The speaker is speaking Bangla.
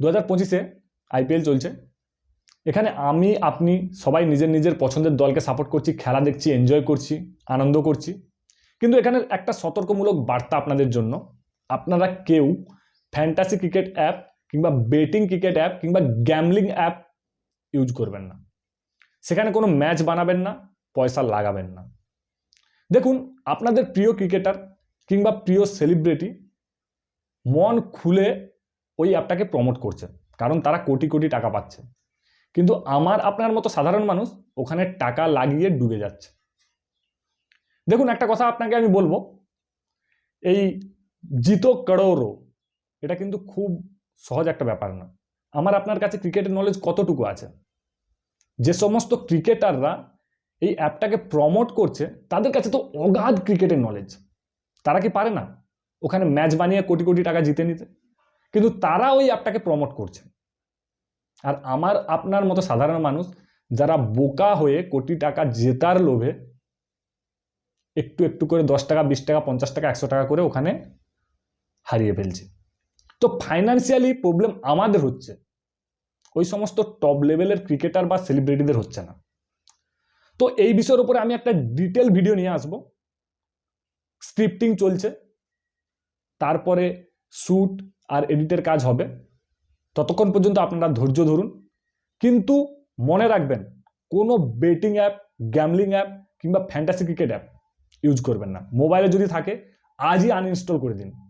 দু হাজার পঁচিশে আইপিএল চলছে। এখানে আমি, আপনি, সবাই নিজের নিজের পছন্দের দলকে সাপোর্ট করছি, খেলা দেখছি এনজয় করছি, আনন্দ করছি। কিন্তু এখানে একটা সতর্কমূলক বার্তা আপনাদের জন্য। আপনারা কেউ ফ্যান্টাসি ক্রিকেট অ্যাপ কিংবা বেটিং ক্রিকেট অ্যাপ কিংবা গ্যামলিং অ্যাপ ইউজ করবেন না। সেখানে কোনো ম্যাচ বানাবেন না, পয়সা লাগাবেন না। দেখুন, আপনাদের প্রিয় ক্রিকেটার কিংবা প্রিয় সেলিব্রিটি মন খুলে ওই অ্যাপটাকে প্রমোট করছে। কারণ তারা কোটি কোটি টাকা পাচ্ছে। কিন্তু আমার, আপনার মতো সাধারণ মানুষ ওখানে টাকা লাগিয়ে ডুবে যাচ্ছে। দেখুন, একটা কথা আপনাকে আমি বলব। এই জিতো করোরো, এটা কিন্তু খুব সহজ একটা ব্যাপার না। আমার, আপনার কাছে ক্রিকেটের নলেজ কতটুকু আছে? যে সমস্ত ক্রিকেটাররা এই অ্যাপটাকে প্রমোট করছে, তাদের কাছে তো অগাধ ক্রিকেটের নলেজ তারা কি পারে না? ওখানে ম্যাচ বানিয়ে কোটি কোটি টাকা জিতে নিতে। কিন্তু তারা ওই অ্যাপটাকে প্রমোট করছে। আর আমার, আপনার মতো সাধারণ মানুষ যারা বোকা হয়ে কোটি টাকা জেতার লোভে একটু একটু করে দশ টাকা, বিশ টাকা, পঞ্চাশ টাকা, একশো টাকা করে ওখানে হারিয়ে ফেলছে। তো ফাইন্যান্সিয়ালি প্রবলেম আমাদের হচ্ছে। ওই সমস্ত টপ লেভেলের ক্রিকেটার বা সেলিব্রিটিদের হচ্ছে না। তো এই বিষয়ের উপরে আমি একটা ডিটেল ভিডিও নিয়ে আসব। স্ক্রিপ্টিং চলছে। তারপরে শ্যুট আর এডিটের কাজ হবে। ততক্ষণ পর্যন্ত আপনারা ধৈর্য ধরুন। কিন্তু মনে রাখবেন, কোনো বেটিং অ্যাপ গ্যামলিং অ্যাপ কিংবা ফ্যান্টাসি ক্রিকেট অ্যাপ ইউজ করবেন না। মোবাইলে যদি থাকে, আজই আনইনস্টল করে দিন।